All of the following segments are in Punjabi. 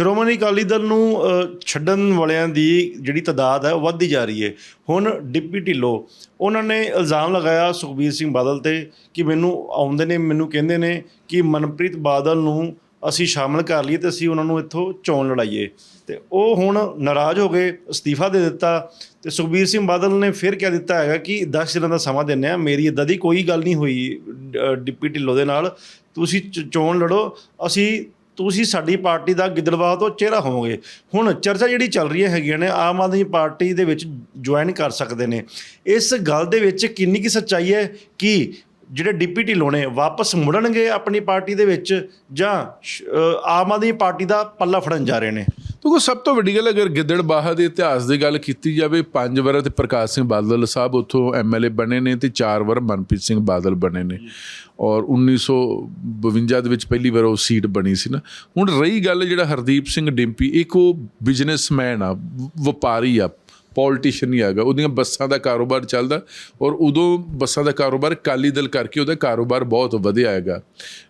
ਸ਼੍ਰੋਮਣੀ ਅਕਾਲੀ ਦਲ ਨੂੰ ਛੱਡਣ ਵਾਲਿਆਂ ਦੀ ਜਿਹੜੀ ਤਾਦਾਦ ਹੈ ਉਹ ਵੱਧਦੀ ਜਾ ਰਹੀ ਹੈ। ਹੁਣ ਡਿਪਟੀ ਢਿੱਲੋਂ ਉਹਨਾਂ ਨੇ ਇਲਜ਼ਾਮ ਲਗਾਇਆ ਸੁਖਬੀਰ ਸਿੰਘ ਬਾਦਲ ਤੇ ਕਿ ਮੈਨੂੰ ਆਉਂਦੇ ਨੇ ਮੈਨੂੰ ਕਹਿੰਦੇ ਨੇ ਕਿ ਮਨਪ੍ਰੀਤ ਬਾਦਲ ਨੂੰ ਅਸੀਂ ਸ਼ਾਮਲ ਕਰ ਲਈਏ ਤੇ ਅਸੀਂ ਉਹਨਾਂ ਨੂੰ ਇੱਥੋਂ ਚੋਣ ਲੜਾਈਏ। ਤੇ ਉਹ ਹੁਣ ਨਾਰਾਜ਼ ਹੋ ਗਏ ਅਸਤੀਫਾ ਦੇ ਦਿੱਤਾ ਤੇ ਸੁਖਬੀਰ ਸਿੰਘ ਬਾਦਲ ਨੇ ਫਿਰ ਕਹਿ ਦਿੱਤਾ ਹੈਗਾ ਕਿ 10 ਦਿਨਾਂ ਦਾ ਸਮਾਂ ਦਿੰਨੇ ਆ ਮੇਰੀ ਇਦਾਂ ਦੀ ਕੋਈ ਗੱਲ ਨਹੀਂ ਹੋਈ ਅ, ਡਿਪਟੀ ਢਿੱਲੋਂ ਦੇ ਨਾਲ। ਤੁਸੀਂ ਚ- ਚੋਣ ਲੜੋ ਅਸੀਂ ਤੁਸੀਂ ਸਾਡੀ ਪਾਰਟੀ ਦਾ ਗਿੱਦੜਵਾਹ ਤੋਂ ਚਿਹਰਾ ਹੋਵੋਗੇ। ਹੁਣ ਚਰਚਾ ਜਿਹੜੀ ਚੱਲ ਰਹੀ ਹੈਗੀਆਂ ਨੇ, ਆਮ ਆਦਮੀ ਪਾਰਟੀ ਦੇ ਵਿੱਚ ਜੁਆਇਨ ਕਰ ਸਕਦੇ ਨੇ। ਇਸ ਗੱਲ ਦੇ ਵਿੱਚ ਕਿੰਨੀ ਕੀ ਸੱਚਾਈ ਹੈ ਕਿ ਜਿਹੜੇ ਡਿਪਟੀ ਢਿੱਲੋਂ ਨੇ ਵਾਪਸ ਮੁੜਨਗੇ ਆਪਣੀ ਪਾਰਟੀ ਦੇ ਵਿੱਚ ਜਾਂ ਆਮ ਆਦਮੀ ਪਾਰਟੀ ਦਾ ਪੱਲਾ ਫੜਨ ਜਾ ਰਹੇ ਨੇ? ਦੇਖੋ, ਸਭ ਤੋਂ ਵੱਡੀ ਗੱਲ ਅਗਰ ਗਿੱਦੜਬਾਹਾ ਦੇ ਇਤਿਹਾਸ ਦੀ ਗੱਲ ਕੀਤੀ ਜਾਵੇ, ਪੰਜ ਵਾਰ ਤੇ ਪ੍ਰਕਾਸ਼ ਸਿੰਘ ਬਾਦਲ ਸਾਹਿਬ ਉੱਥੋਂ ਐਮਐਲਏ ਬਣੇ ਨੇ ਤੇ ਚਾਰ ਵਾਰ ਮਨਪ੍ਰੀਤ ਸਿੰਘ ਬਾਦਲ ਬਣੇ ਨੇ। ਔਰ 1952 ਦੇ ਵਿੱਚ ਪਹਿਲੀ ਵਾਰ ਉਹ ਸੀਟ ਬਣੀ ਸੀ ਨਾ। ਹੁਣ ਰਹੀ ਗੱਲ ਜਿਹੜਾ ਹਰਦੀਪ ਸਿੰਘ ਡਿੰਪੀ, ਇੱਕ ਉਹ ਬਿਜ਼ਨਸਮੈਨ ਆ ਵਪਾਰੀ ਆ ਪੋਲੀਟੀਸ਼ੀਅਨ ਨਹੀਂ ਹੈਗਾ, ਉਹਦੀਆਂ ਬੱਸਾਂ ਦਾ ਕਾਰੋਬਾਰ ਚੱਲਦਾ ਔਰ ਉਦੋਂ ਬੱਸਾਂ ਦਾ ਕਾਰੋਬਾਰ ਕਾਲੀ ਦਲ ਕਰਕੇ ਉਹਦਾ ਕਾਰੋਬਾਰ ਬਹੁਤ ਵਧਿਆ ਹੈਗਾ।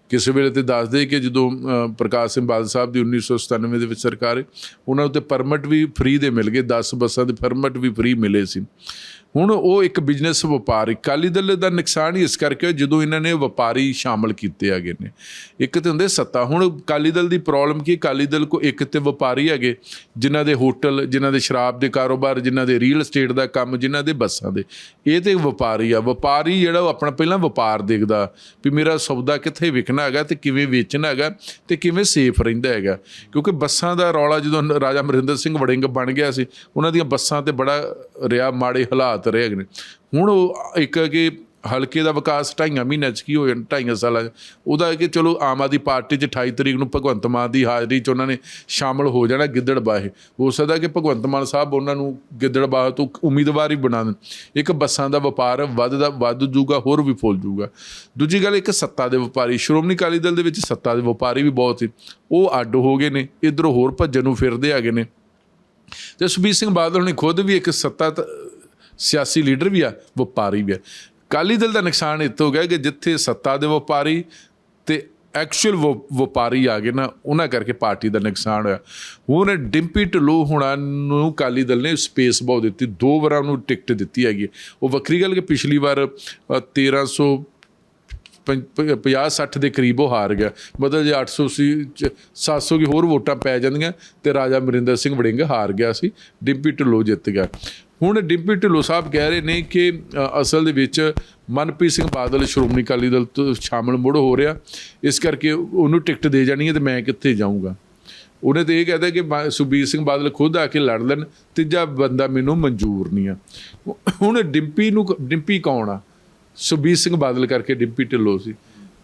ਕਿਸੇ ਵੇਲੇ ਤੇ ਦੱਸਦੇ ਕਿ ਜਦੋਂ ਪ੍ਰਕਾਸ਼ ਸਿੰਘ ਬਾਦਲ ਸਾਹਿਬ ਦੀ 1997 ਦੇ ਵਿੱਚ ਸਰਕਾਰ ਹੈ ਉਹਨਾਂ ਉੱਤੇ ਪਰਮਿਟ ਵੀ ਫ੍ਰੀ ਦੇ ਮਿਲ ਗਏ 10 ਬੱਸਾਂ ਦੇ ਪਰਮਿਟ ਵੀ ਫ੍ਰੀ ਮਿਲੇ ਸੀ। ਹੁਣ ਉਹ ਇੱਕ ਬਿਜ਼ਨਸ ਵਪਾਰੀ, ਅਕਾਲੀ ਦਲ ਦਾ ਨੁਕਸਾਨ ਹੀ ਇਸ ਕਰਕੇ ਹੋਇਆ ਜਦੋਂ ਇਹਨਾਂ ਨੇ ਵਪਾਰੀ ਸ਼ਾਮਲ ਕੀਤੇ ਹੈਗੇ ਨੇ। ਇੱਕ ਤੇ ਹੁੰਦੇ ਸੱਤਾ, ਹੁਣ ਅਕਾਲੀ ਦਲ ਦੀ ਪ੍ਰੋਬਲਮ ਕੀ ਅਕਾਲੀ ਦਲ ਕੋ ਇੱਕ ਤੇ ਵਪਾਰੀ ਹੈਗੇ, ਜਿਨ੍ਹਾਂ ਦੇ ਹੋਟਲ, ਜਿਨ੍ਹਾਂ ਦੇ ਸ਼ਰਾਬ ਦੇ ਕਾਰੋਬਾਰ, ਜਿਨ੍ਹਾਂ ਦੇ ਰੀਅਲ ਏਸਟੇਟ ਦਾ ਕੰਮ, ਜਿਨ੍ਹਾਂ ਦੇ ਬੱਸਾਂ ਦੇ। ਇਹ ਤੇ ਵਪਾਰੀ ਆ। ਵਪਾਰੀ ਜਿਹੜਾ ਉਹ ਆਪਣਾ ਪਹਿਲਾਂ ਵਪਾਰ ਦੇਖਦਾ, ਵੀ ਮੇਰਾ ਸੌਦਾ ਕਿੱਥੇ ਵਿਕਣਾ ਹੈਗਾ ਤੇ ਕਿਵੇਂ ਵੇਚਣਾ ਹੈਗਾ ਤੇ ਕਿਵੇਂ ਸੇਫ ਰਹਿੰਦਾ ਹੈਗਾ। ਕਿਉਂਕਿ ਬੱਸਾਂ ਦਾ ਰੌਲਾ ਜਦੋਂ ਰਾਜਾ ਅਮਰਿੰਦਰ ਸਿੰਘ ਵੜਿੰਗ ਬਣ ਗਿਆ ਸੀ, ਉਹਨਾਂ ਦੀਆਂ ਬੱਸਾਂ ਤੇ ਬੜਾ ਰਿਆ ਮਾੜੇ ਹਾਲਾਤ। ਰਹੇ ਨੇ। ਹੁਣ ਉਹ ਇੱਕ ਕਿ ਹਲਕੇ ਦਾ ਵਿਕਾਸ ਢਾਈਆਂ ਮਹੀਨਿਆਂ ਚ ਕੀ ਹੋ ਜਾਣਾ ਢਾਈਆਂ ਸਾਲਾਂ ਚ। ਉਹਦਾ ਹੈ ਕਿ ਚਲੋ ਆਮ ਆਦਮੀ ਪਾਰਟੀ ਚ 28 ਤਰੀਕ ਨੂੰ ਭਗਵੰਤ ਮਾਨ ਦੀ ਹਾਜ਼ਰੀ ਚ ਉਹਨਾਂ ਨੇ ਸ਼ਾਮਲ ਹੋ ਜਾਣਾ ਗਿੱਦੜਬਾਹੇ ਹੋ ਸਕਦਾ ਕਿ ਭਗਵੰਤ ਮਾਨ ਸਾਹਿਬ ਉਹਨਾਂ ਨੂੰ ਗਿੱਦੜਬਾਹ ਤੋਂ ਉਮੀਦਵਾਰ ਹੀ ਬਣਾ ਦੇਣ। ਇੱਕ ਬੱਸਾਂ ਦਾ ਵਪਾਰ ਵੱਧਦਾ, ਵੱਧ ਜੂਗਾ, ਹੋਰ ਵੀ ਫੁੱਲ ਜੂਗਾ। ਦੂਜੀ ਗੱਲ, ਇੱਕ ਸੱਤਾ ਦੇ ਵਪਾਰੀ। ਸ਼੍ਰੋਮਣੀ ਅਕਾਲੀ ਦਲ ਦੇ ਵਿੱਚ ਸੱਤਾ ਦੇ ਵਪਾਰੀ ਵੀ ਬਹੁਤ ਸੀ। ਉਹ ਅੱਡ ਹੋ ਗਏ ਨੇ, ਇਧਰੋਂ ਹੋਰ ਭੱਜਣ ਨੂੰ ਫਿਰਦੇ ਹੈਗੇ ਨੇ। ਤੇ ਸੁਖਬੀਰ ਸਿੰਘ ਬਾਦਲ ਨੇ ਖੁਦ ਵੀ ਇੱਕ ਸੱਤਾ ਸਿਆਸੀ ਲੀਡਰ ਵੀ ਆ ਵਪਾਰੀ ਵੀ ਆ। ਕਾਲੀ ਦਲ ਦਾ ਨੁਕਸਾਨ ਇੱਥੇ ਹੋ ਗਿਆ ਕਿ ਜਿੱਥੇ ਸੱਤਾ ਦੇ ਵਪਾਰੀ ਤੇ ਐਕਚੁਅਲ ਵਪਾਰੀ ਆ ਗਏ ਨਾ ਉਹਨਾਂ ਕਰਕੇ ਪਾਰਟੀ ਦਾ ਨੁਕਸਾਨ ਹੋਇਆ। ਹੁਣ ਡਿੰਪੀ ਢਿੱਲੋਂ ਹੁਣਾਂ ਨੂੰ ਕਾਲੀ ਦਲ ਨੇ ਸਪੇਸ ਬਹੁਤ ਦਿੱਤੀ ਦੋ ਵਾਰਾਂ ਉਹਨੂੰ ਟਿਕਟ ਦਿੱਤੀ ਹੈਗੀ। ਉਹ ਵੱਖਰੀ ਗੱਲ ਕਿ ਪਿਛਲੀ ਵਾਰ ਅ, 1300 50 60 ਦੇ ਕਰੀਬ ਉਹ ਹਾਰ ਗਿਆ। ਮਤਲਬ ਜੇ 800 ਸੀ ਚ 700 ਕੀ ਹੋਰ ਵੋਟਾਂ ਪੈ ਜਾਂਦੀਆਂ ਤੇ ਰਾਜਾ ਮਰਿੰਦਰ ਸਿੰਘ ਵੜਿੰਗ ਹਾਰ ਗਿਆ ਸੀ ਡਿੰਪੀ ਢਿੱਲੋਂ ਜਿੱਤ ਗਿਆ। ਹੁਣ ਡਿੰਪੀ ਢਿੱਲੋਂ ਸਾਹਿਬ ਕਹਿ ਰਹੇ ਨੇ ਕਿ ਅਸਲ ਦੇ ਵਿੱਚ ਮਨਪ੍ਰੀਤ ਸਿੰਘ ਬਾਦਲ, ਸ਼੍ਰੋਮਣੀ ਅਕਾਲੀ ਦਲ ਤੋਂ ਸ਼ਾਮਲ ਮੁੜ ਹੋ ਰਿਹਾ। ਇਸ ਕਰਕੇ ਉਹਨੂੰ ਟਿਕਟ ਦੇ ਜਾਣੀ ਹੈ ਤੇ ਮੈਂ ਕਿੱਥੇ ਜਾਊਂਗਾ। ਉਹਨੇ ਤੇ ਇਹ ਕਹਦਾ ਕਿ ਬਾ- ਸੁਖਬੀਰ ਸਿੰਘ ਬਾਦਲ ਖੁਦ ਆ ਕੇ ਲੜ ਲੈਣ, ਤੀਜਾ ਬੰਦਾ ਮੈਨੂੰ ਮਨਜ਼ੂਰ ਨਹੀਂ ਆ। ਹੁਣ ਡਿੰਪੀ ਨੂੰ ਡਿੰਪੀ ਕੌਣ ਆ? ਸੁਖਬੀਰ ਸਿੰਘ ਬਾਦਲ ਕਰਕੇ ਡਿੰਪੀ ਢਿੱਲੋਂ ਸੀ।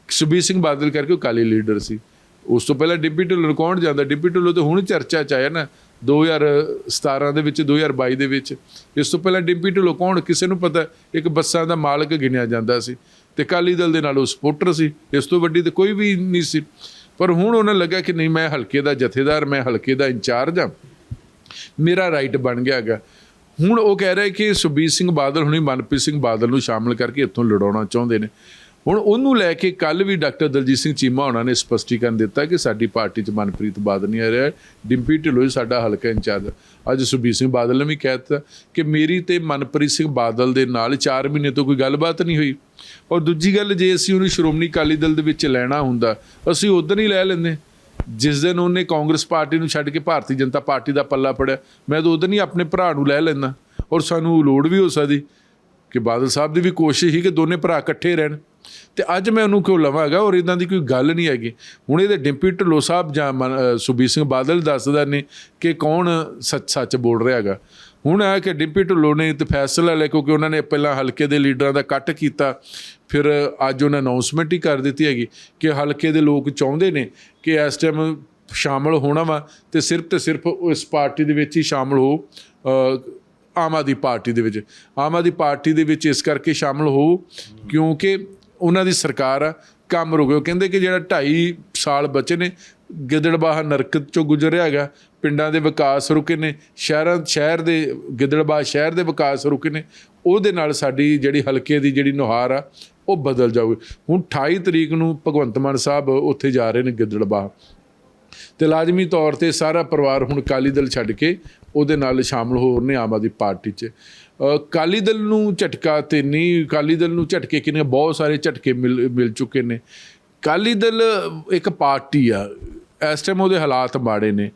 ਸੁਖਬੀਰ ਸਿੰਘ ਬਾਦਲ ਕਰਕੇ ਉਹ ਕਾਲੀ ਲੀਡਰ ਸੀ। ਉਸ ਤੋਂ ਪਹਿਲਾਂ ਡਿੰਪੀ ਢਿੱਲੋਂ ਕੌਣ ਜਾਂਦਾ? ਡਿੰਪੀ ਢਿੱਲੋਂ ਤੇ ਹੁਣ ਚਰਚਾ ਚ ਆਇਆ ਨਾ 2017 ਦੇ ਵਿੱਚ 2022 ਦੇ ਵਿੱਚ, ਇਸ ਤੋਂ ਪਹਿਲਾਂ ਡਿੰਪੀ ਢਿੱਲੋਂ ਕੌਣ? ਕਿਸੇ ਨੂੰ ਪਤਾ, ਇੱਕ ਬੱਸਾਂ ਦਾ ਮਾਲਕ ਗਿਣਿਆ ਜਾਂਦਾ ਸੀ ਤੇ ਕਾਲੀ ਦਲ ਦੇ ਨਾਲ ਉਹ ਸਪੋਰਟਰ ਸੀ, ਇਸ ਤੋਂ ਵੱਡੀ ਤੇ ਕੋਈ ਵੀ ਨਹੀਂ ਸੀ। ਪਰ ਹੁਣ ਉਹਨਾਂ ਲੱਗਾ ਕਿ ਨਹੀਂ, ਮੈਂ ਹਲਕੇ ਦਾ ਜਥੇਦਾਰ, ਮੈਂ ਹਲਕੇ ਦਾ ਇੰਚਾਰਜ ਆ ਮੇਰਾ ਰਾਈਟ ਬਣ ਗਿਆ ਹੈਗਾ। ਹੁਣ ਉਹ ਕਹਿ ਰਿਹਾ ਕਿ ਸੁਖਬੀਰ ਸਿੰਘ ਬਾਦਲ, ਹੁਣੀ ਮਨਪ੍ਰੀਤ ਸਿੰਘ ਬਾਦਲ ਨੂੰ ਸ਼ਾਮਲ ਕਰਕੇ ਇੱਥੋਂ ਲੜਾਉਣਾ ਚਾਹੁੰਦੇ ਨੇ। ਹੁਣ ਉਹਨੂੰ ਲੈ ਕੇ ਕੱਲ ਵੀ ਡਾਕਟਰ ਦਲਜੀਤ ਸਿੰਘ ਚੀਮਾ ਉਹਨਾਂ ਨੇ ਸਪਸ਼ਟੀਕਰਨ ਦਿੱਤਾ ਕਿ ਸਾਡੀ ਪਾਰਟੀ 'ਚ ਮਨਪ੍ਰੀਤ ਬਾਦਲ ਨਹੀਂ ਆ ਰਿਹਾ। ਡਿੰਪੀ ਢਿੱਲੋਂ ਹੀ ਸਾਡਾ ਹਲਕਾ ਇੰਚਾਰਜ। ਅੱਜ ਸੁਖਬੀਰ ਸਿੰਘ ਬਾਦਲ ਨੇ ਵੀ ਕਹਿ ਦਿੱਤਾ ਕਿ ਮੇਰੀ ਤੇ ਮਨਪ੍ਰੀਤ ਸਿੰਘ ਬਾਦਲ ਦੇ ਨਾਲ 4 ਮਹੀਨੇ ਤੋਂ ਕੋਈ ਗੱਲਬਾਤ ਨਹੀਂ ਹੋਈ। ਔਰ ਦੂਜੀ ਗੱਲ, ਜੇ ਅਸੀਂ ਉਹਨੂੰ ਸ਼੍ਰੋਮਣੀ ਅਕਾਲੀ ਦਲ ਦੇ ਵਿੱਚ ਲੈਣਾ ਹੁੰਦਾ, ਅਸੀਂ ਉਦੋਂ ਹੀ ਲੈ ਲੈਂਦੇ। ਜਿਸ ਦਿਨ ਉਹਨੇ ਕਾਂਗਰਸ ਪਾਰਟੀ ਨੂੰ ਛੱਡ ਕੇ ਭਾਰਤੀ ਜਨਤਾ ਪਾਰਟੀ ਦਾ ਪੱਲਾ ਫੜਿਆ, ਮੈਂ ਤਾਂ ਉਦੋਂ ਹੀ ਆਪਣੇ ਭਰਾ ਨੂੰ ਲੈ ਲੈਂਦਾ। ਔਰ ਸਾਨੂੰ ਲੋੜ ਵੀ ਹੋ ਸਕਦੀ ਕਿ ਬਾਦਲ ਸਾਹਿਬ ਦੀ ਵੀ ਕੋਸ਼ਿਸ਼ ਸੀ ਕਿ ਦੋਨੇ ਭਰਾ ਇਕੱਠੇ ਰਹਿਣ। ਤੇ ਅੱਜ ਮੈਂ ਉਹਨੂੰ ਕਿਉਂ ਲਵਾਂਗਾ ਔਰ ਇਦਾਂ ਦੀ ਕੋਈ ਗੱਲ ਨਹੀਂ ਹੈਗੀ। ਹੁਣ ਇਹਦੇ ਡਿੰਪੀ ਢਿੱਲੋਂ ਸਾਹਿਬ ਜਾਂ ਮਨ- ਸੁਖਬੀਰ ਸਿੰਘ ਬਾਦਲ ਦੱਸਦਾ ਨੇ ਕਿ ਕੌਣ ਸੱਚ ਸੱਚ ਬੋਲ ਰਿਹਾ ਹੈਗਾ। ਹੁਣ ਆ ਕਿ ਡਿੰਪੀ ਢਿੱਲੋਂ ਨੇ ਤੇ ਫੈਸਲਾ ਲੈ ਕਿਉਂਕਿ ਉਹਨਾਂ ਨੇ ਪਹਿਲਾਂ ਹਲਕੇ ਦੇ ਲੀਡਰਾਂ ਦਾ ਕੱਟ ਕੀਤਾ, ਫਿਰ ਅੱਜ ਉਹਨਾਂ ਅਨਾਉਂਸਮੈਂਟ ਹੀ ਕਰ ਦਿੱਤੀ ਹੈਗੀ ਕਿ ਹਲਕੇ ਦੇ ਲੋਕ ਚਾਹੁੰਦੇ ਨੇ ਕਿ ਇਸ ਟਾਈਮ ਸ਼ਾਮਲ ਹੋਣਾ ਵਾ ਤੇ ਸਿਰਫ ਤੇ ਸਿਰਫ ਉਸ ਪਾਰਟੀ ਦੇ ਵਿੱਚ ਹੀ ਸ਼ਾਮਲ ਹੋ ਆਮ ਆਦਮੀ ਪਾਰਟੀ ਦੇ ਵਿੱਚ। ਆਮ ਆਦਮੀ ਪਾਰਟੀ ਦੇ ਵਿੱਚ ਇਸ ਕਰਕੇ ਸ਼ਾਮਲ ਹੋ ਕਿਉਂਕਿ ਉਹਨਾਂ ਦੀ ਸਰਕਾਰ ਆ, ਕੰਮ ਰੁਕ ਕਹਿੰਦੇ ਕਿ ਜਿਹੜਾ 2.5 ਸਾਲ ਬਚੇ ਨੇ, ਗਿੱਦੜਬਾਹ ਨਰਕਤ ਚੋਂ ਗੁਜ਼ਰਿਆ ਹੈਗਾ, ਪਿੰਡਾਂ ਦੇ ਵਿਕਾਸ ਰੁਕੇ ਨੇ, ਸ਼ਹਿਰਾਂ, ਸ਼ਹਿਰ ਦੇ, ਗਿੱਦੜਬਾਹ ਸ਼ਹਿਰ ਦੇ ਵਿਕਾਸ ਰੁਕੇ ਨੇ, ਉਹਦੇ ਨਾਲ ਸਾਡੀ ਜਿਹੜੀ ਹਲਕੇ ਦੀ ਜਿਹੜੀ ਨੁਹਾਰ ਆ, ਉਹ ਬਦਲ ਜਾਊਗੀ। ਹੁਣ 28 ਤਰੀਕ ਨੂੰ ਭਗਵੰਤ ਮਾਨ ਸਾਹਿਬ ਉੱਥੇ ਜਾ ਰਹੇ ਨੇ ਗਿੱਦੜਬਾਹ। ਤੇ ਲਾਜ਼ਮੀ ਤੌਰ ਤੇ ਸਾਰਾ ਪਰਿਵਾਰ ਹੁਣ ਅਕਾਲੀ ਦਲ ਛੱਡ ਕੇ ਉਹਦੇ ਨਾਲ ਸ਼ਾਮਲ ਹੋ ਰਹੇ ਨੇ, ਆਮ ਆਦਮੀ ਪਾਰਟੀ 'ਚ। ਅ, ਅਕਾਲੀ ਦਲ ਨੂੰ ਝਟਕਾ ਤੇ ਨਹੀਂ ਅਕਾਲੀ ਦਲ ਨੂੰ ਝਟਕੇ ਕਿਨੇ ਬਹੁਤ ਸਾਰੇ ਝਟਕੇ ਮਿਲ ਮਿਲ ਚੁੱਕੇ ਨੇ। ਅਕਾਲੀ ਦਲ ਇੱਕ ਪਾਰਟੀ ਆ ਇਸ ਟਾਈਮ ਉਹਦੇ ਹਾਲਾਤ ਮਾੜੇ ਨੇ।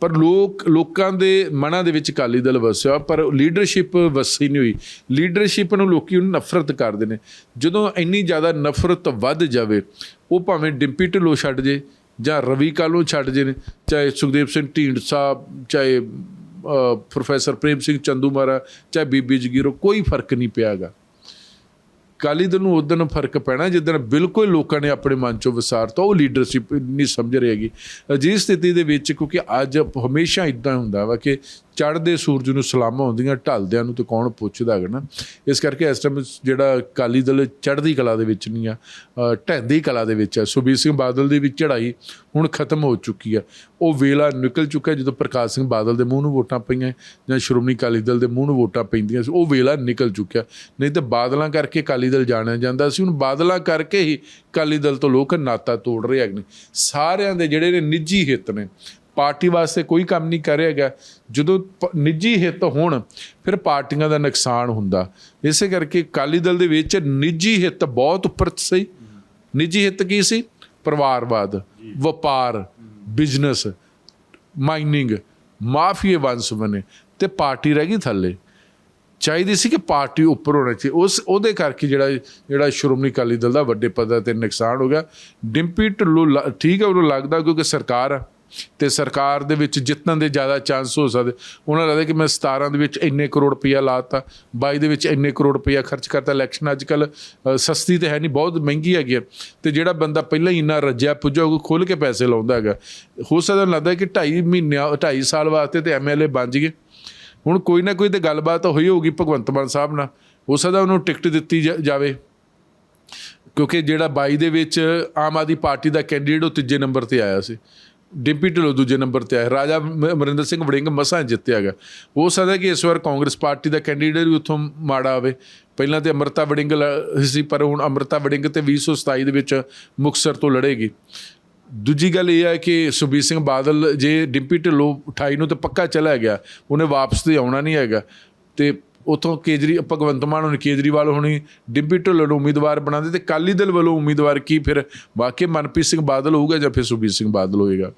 ਪਰ ਲੋਕ ਲੋਕਾਂ ਦੇ ਮਨਾਂ ਦੇ ਵਿੱਚ ਅਕਾਲੀ ਦਲ ਵਸਿਆ ਪਰ ਲੀਡਰਸ਼ਿਪ ਵਸੀ ਨਹੀਂ ਹੋਈ। ਲੀਡਰਸ਼ਿਪ ਨੂੰ ਲੋਕੀ ਉਹਨੂੰ ਨਫ਼ਰਤ ਕਰਦੇ ਨੇ। ਜਦੋਂ ਇੰਨੀ ਜ਼ਿਆਦਾ ਨਫ਼ਰਤ ਵੱਧ ਜਾਵੇ ਉਹ ਭਾਵੇਂ ਡਿੰਪੀ ਢਿੱਲੋਂ ਛੱਡ ਜੇ ਜਾਂ ਰਵੀ ਕਾਲੂ ਛੱਡ ਜੇ ਨੇ ਚਾਹੇ ਸੁਖਦੇਵ ਸਿੰਘ ਢੀਂਡਸਾ ਚਾਹੇ ਪ੍ਰੋਫੈਸਰ ਪ੍ਰੇਮ ਸਿੰਘ ਚੰਦੂਮਾਰਾ ਚਾਹੇ ਬੀਬੀ ਜਗੀਰੋ, ਕੋਈ ਫ਼ਰਕ ਨਹੀਂ ਪਿਆਗਾ। ਕਾਲੀ ਦਲ ਨੂੰ ਉਦੋਂ ਫ਼ਰਕ ਪੈਣਾ ਜਿੱਦਣ ਬਿਲਕੁਲ ਲੋਕਾਂ ਨੇ ਆਪਣੇ ਮਨ ਚੋਂ ਵਿਸਾਰਤਾ ਉਹ ਲੀਡਰਸ਼ਿਪ ਨਹੀਂ ਸਮਝ ਰਹੇਗੀ ਅਜਿਹੀ ਸਥਿਤੀ ਦੇ ਵਿੱਚ ਕਿਉਂਕਿ ਅੱਜ ਹਮੇਸ਼ਾ ਇਦਾਂ ਹੁੰਦਾ ਵਾ ਕਿ ਚੜ੍ਹਦੇ ਸੂਰਜ ਨੂੰ ਸਲਾਮਾਂ ਹੁੰਦੀਆਂ, ਢਲਦਿਆਂ ਨੂੰ ਤੇ ਕੌਣ ਪੁੱਛਦਾ ਹੈਗਾ ਨਾ। ਇਸ ਕਰਕੇ ਇਸ ਟਾਈਮ ਜਿਹੜਾ ਕਾਲੀ ਦਲ ਚੜ੍ਹਦੀ ਕਲਾ ਦੇ ਵਿੱਚ ਨਹੀਂ ਆ ਢਹਿੰਦੀ ਕਲਾ ਦੇ ਵਿੱਚ ਹੈ ਸੁਖਬੀਰ ਸਿੰਘ ਬਾਦਲ ਦੀ ਵੀ ਚੜ੍ਹਾਈ ਹੁਣ ਖਤਮ ਹੋ ਚੁੱਕੀ ਆ। ਉਹ ਵੇਲਾ ਨਿਕਲ ਚੁੱਕਾ ਜਦੋਂ ਪ੍ਰਕਾਸ਼ ਸਿੰਘ ਬਾਦਲ ਦੇ ਮੂੰਹ ਨੂੰ ਵੋਟਾਂ ਪਈਆਂ, ਜਾਂ ਸ਼੍ਰੋਮਣੀ ਅਕਾਲੀ ਦਲ ਦੇ ਮੂੰਹ ਨੂੰ ਵੋਟਾਂ ਪੈਂਦੀਆਂ ਸੀ, ਉਹ ਵੇਲਾ ਨਿਕਲ ਚੁੱਕਿਆ। ਨਹੀਂ ਤੇ ਬਾਦਲਾਂ ਕਰਕੇ ਅਕਾਲੀ ਦਲ ਜਾਣਿਆ ਜਾਂਦਾ ਸੀ, ਹੁਣ ਬਾਦਲਾਂ ਕਰਕੇ ਹੀ ਅਕਾਲੀ ਦਲ ਤੋਂ ਲੋਕ ਨਾਤਾ ਤੋੜ ਰਹੇ ਹੈਗੇ ਨੇ। ਸਾਰਿਆਂ ਦੇ ਜਿਹੜੇ ਨੇ ਨਿੱਜੀ ਹਿੱਤ ਨੇ ਪਾਰਟੀ ਵਾਸਤੇ ਕੋਈ ਕੰਮ ਨਹੀਂ ਕਰ ਰਿਹਾ ਜਦੋਂ ਪ- ਨਿੱਜੀ ਹਿੱਤ ਹੋਣ, ਫਿਰ ਪਾਰਟੀਆਂ ਦਾ ਨੁਕਸਾਨ ਹੁੰਦਾ। ਇਸੇ ਕਰਕੇ ਅਕਾਲੀ ਦਲ ਦੇ ਵਿੱਚ ਨਿੱਜੀ ਹਿੱਤ ਬਹੁਤ ਉੱਪਰ ਸੀ। ਨਿੱਜੀ ਹਿੱਤ ਕੀ ਸੀ? ਪਰਿਵਾਰਵਾਦ, ਵਪਾਰ, ਬਿਜ਼ਨਸ, ਮਾਈਨਿੰਗ, ਮਾਫੀਏ ਵੰਸ ਬਣੇ ਤੇ ਪਾਰਟੀ ਰਹਿ ਗਈ ਥੱਲੇ। ਚਾਹੀਦੀ ਸੀ ਕਿ ਪਾਰਟੀ ਉੱਪਰ ਹੋਣਾ ਚਾਹੀਦਾ। ਉਸ, ਉਹਦੇ ਕਰਕੇ ਜਿਹੜਾ ਜਿਹੜਾ ਸ਼੍ਰੋਮਣੀ ਅਕਾਲੀ ਦਲ ਦਾ ਵੱਡੇ ਪੱਧਰ ਤੇ ਨੁਕਸਾਨ ਹੋ ਗਿਆ। ਡਿੰਪੀ ਢਿੱਲੋਂ ਲ- ਠੀਕ ਹੈ ਉਹਨੂੰ ਲੱਗਦਾ ਕਿਉਂਕਿ ਸਰਕਾਰ ਆ। ਤੇ ਸਰਕਾਰ ਦੇ ਵਿੱਚ ਜਿੱਤਣ ਦੇ ਜ਼ਿਆਦਾ ਚਾਂਸ ਹੋ ਸਕਦੇ। ਉਹਨਾਂ ਨੂੰ ਲੱਗਦਾ ਕਿ ਮੈਂ 17 ਦੇ ਵਿੱਚ ਇੰਨੇ ਕਰੋੜ ਰੁਪਇਆ ਲਾਤਾ 22 ਦੇ ਵਿੱਚ ਇੰਨੇ ਕਰੋੜ ਰੁਪਇਆ ਖਰਚ ਕਰਤਾ। ਇਲੈਕਸ਼ਨ ਅੱਜ ਕੱਲ ਸਸਤੀ ਤੇ ਹੈ ਨਹੀਂ, ਬਹੁਤ ਮਹਿੰਗੀ ਹੈਗੀ ਆ। ਤੇ ਜਿਹੜਾ ਬੰਦਾ ਪਹਿਲਾਂ ਹੀ ਇੰਨਾ ਰੱਜਿਆ ਪੁੱਜਾ ਉਹ ਖੋਲ ਕੇ ਪੈਸੇ ਲਾਉਂਦਾ ਹੈਗਾ। ਹੋ ਸਕਦਾ ਲੱਗਦਾ ਕਿ 2.5 ਮਹੀਨਿਆਂ 2.5 ਸਾਲ ਵਾਸਤੇ ਤੇ ਐਮਐਲਏ ਬਣ ਜੀਏ ਹੁਣ ਕੋਈ ਨਾ ਕੋਈ ਤੇ ਗੱਲਬਾਤ ਹੋਈ ਹੋਊਗੀ ਭਗਵੰਤ ਮਾਨ ਸਾਹਿਬ ਨਾਲ। ਹੋ ਸਕਦਾ ਉਹਨੂੰ ਟਿਕਟ ਦਿੱਤੀ ਜਾ- ਜਾਵੇ। ਕਿਉਂਕਿ ਜਿਹੜਾ 22 ਦੇ ਵਿੱਚ ਆਮ ਆਦਮੀ ਪਾਰਟੀ ਦਾ ਕੈਂਡੀਡੇਟ ਉਹ ਤੀਜੇ ਨੰਬਰ ਤੇ ਆਇਆ ਸੀ। ਡਿੰਪੀ ਢਿੱਲੋਂ ਦੂਜੇ ਨੰਬਰ ਤੇ ਆਏ ਰਾਜਾ ਅਮਰਿੰਦਰ ਸਿੰਘ ਵੜਿੰਗ ਮਸਾਂ ਜਿੱਤਿਆ ਗਿਆ ਹੋ ਸਕਦਾ ਕਿ ਇਸ ਵਾਰ ਕਾਂਗਰਸ ਪਾਰਟੀ ਦਾ ਕੈਂਡੀਡੇਟ ਵੀ ਉੱਥੋਂ ਮਾੜਾ ਆਵੇ। ਪਹਿਲਾਂ ਤੇ ਅਮਰਤਾ ਵੜਿੰਗ ਲ- ਸੀ ਪਰ ਹੁਣ ਅਮਰਤਾ ਵੜਿੰਗ ਤੇ 2027 ਦੇ ਵਿੱਚ ਮੁਕਤਸਰ ਤੋਂ ਲੜੇਗੀ। ਦੂਜੀ ਗੱਲ ਇਹ ਹੈ ਕਿ ਸੁਖਬੀਰ ਸਿੰਘ ਬਾਦਲ ਜੇ ਡਿੰਪੀ ਢਿੱਲੋਂ 28 ਨੂੰ ਤੇ ਪੱਕਾ ਚਲਾ ਗਿਆ, ਉਹਨੇ ਵਾਪਸ ਤੇ ਆਉਣਾ ਨਹੀਂ ਹੈਗਾ। ਤੇ ਉਥੋਂ ਕੇਜਰੀ ਭਗਵੰਤ ਮਾਨ ਹੁਣ, ਕੇਜਰੀਵਾਲ ਹੋਣੀ, ਡਿੱਬੀ ਢਿੱਲੋਂ ਨੂੰ ਉਮੀਦਵਾਰ ਬਣਾਉਂਦੇ ਤੇ ਕਾਲੀ ਦਲ ਵੱਲੋਂ ਉਮੀਦਵਾਰ ਕੀ ਫਿਰ? ਵਾਕਈ ਮਨਪ੍ਰੀਤ ਸਿੰਘ ਬਾਦਲ ਹੋਊਗਾ ਜਾਂ ਫਿਰ ਸੁਖਬੀਰ ਸਿੰਘ ਬਾਦਲ ਹੋਏਗਾ?